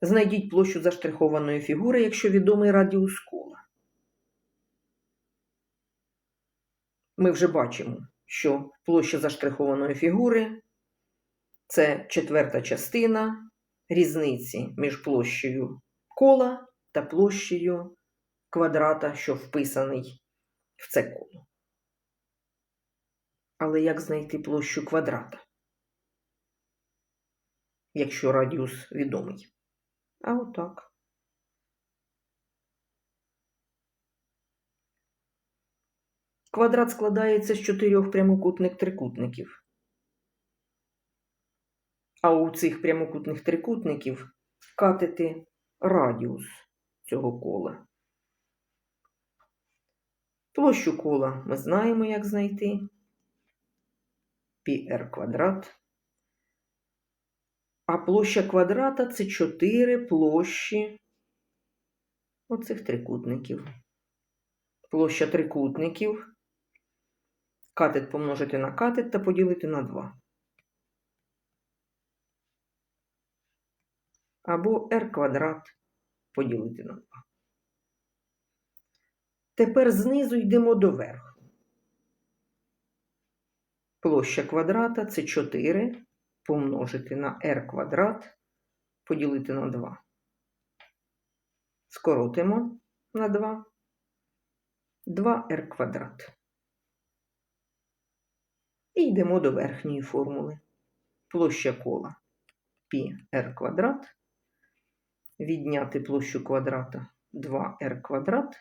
Знайдіть площу заштрихованої фігури, якщо відомий радіус кола. Ми вже бачимо, що площа заштрихованої фігури це четверта частина різниці між площею кола та площею квадрата, що вписаний в це коло. Але як знайти площу квадрата, якщо радіус відомий? А отак. Квадрат складається з чотирьох прямокутних трикутників. А у цих прямокутних трикутників катети радіус цього кола. Площу кола ми знаємо, як знайти. πr квадрат. А площа квадрата це 4 площі оцих трикутників. Площа трикутників. Катет помножити на катет та поділити на 2. Або r квадрат поділити на 2. Тепер знизу йдемо до верху. Площа квадрата це 4 помножити на r квадрат поділити на 2. Скоротимо на 2. 2r квадрат. І йдемо до верхньої формули. Площа кола πr квадрат. Відняти площу квадрата 2r квадрат.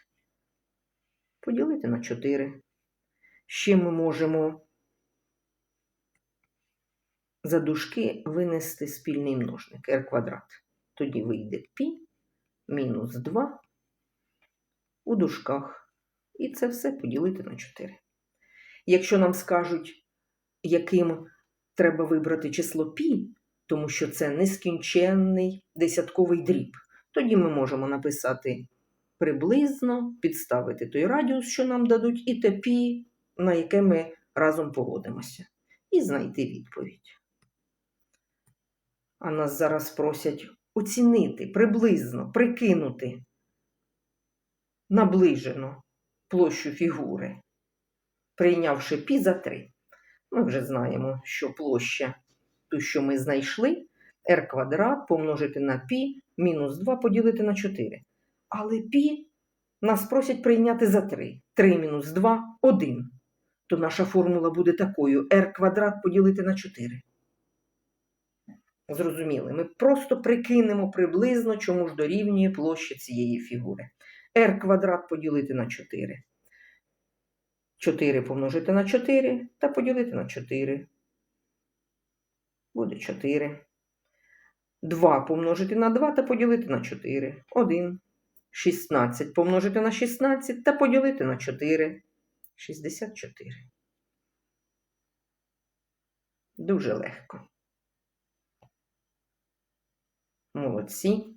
Поділити на 4. Ще ми можемо за дужки винести спільний множник r квадрат. Тоді вийде π мінус 2 у дужках. І це все поділити на 4. Якщо нам скажуть, яким треба вибрати число π, тому що це нескінченний десятковий дріб, тоді ми можемо написати приблизно, підставити той радіус, що нам дадуть, і те π, на яке ми разом погодимося, і знайти відповідь. А нас зараз просять оцінити приблизно, прикинути наближено площу фігури, прийнявши пі за 3. Ми вже знаємо, що площа, ту, що ми знайшли, r квадрат помножити на пі мінус 2 поділити на 4. Але пі нас просять прийняти за 3. 3 мінус 2 1. То наша формула буде такою: r квадрат поділити на 4. Зрозуміли, ми просто прикинемо приблизно, чому ж дорівнює площа цієї фігури. r квадрат поділити на 4. 4 помножити на 4 та поділити на 4. Буде 4. 2 помножити на 2 та поділити на 4. 1. 16 помножити на 16 та поділити на 4. 64. Дуже легко. Молодці.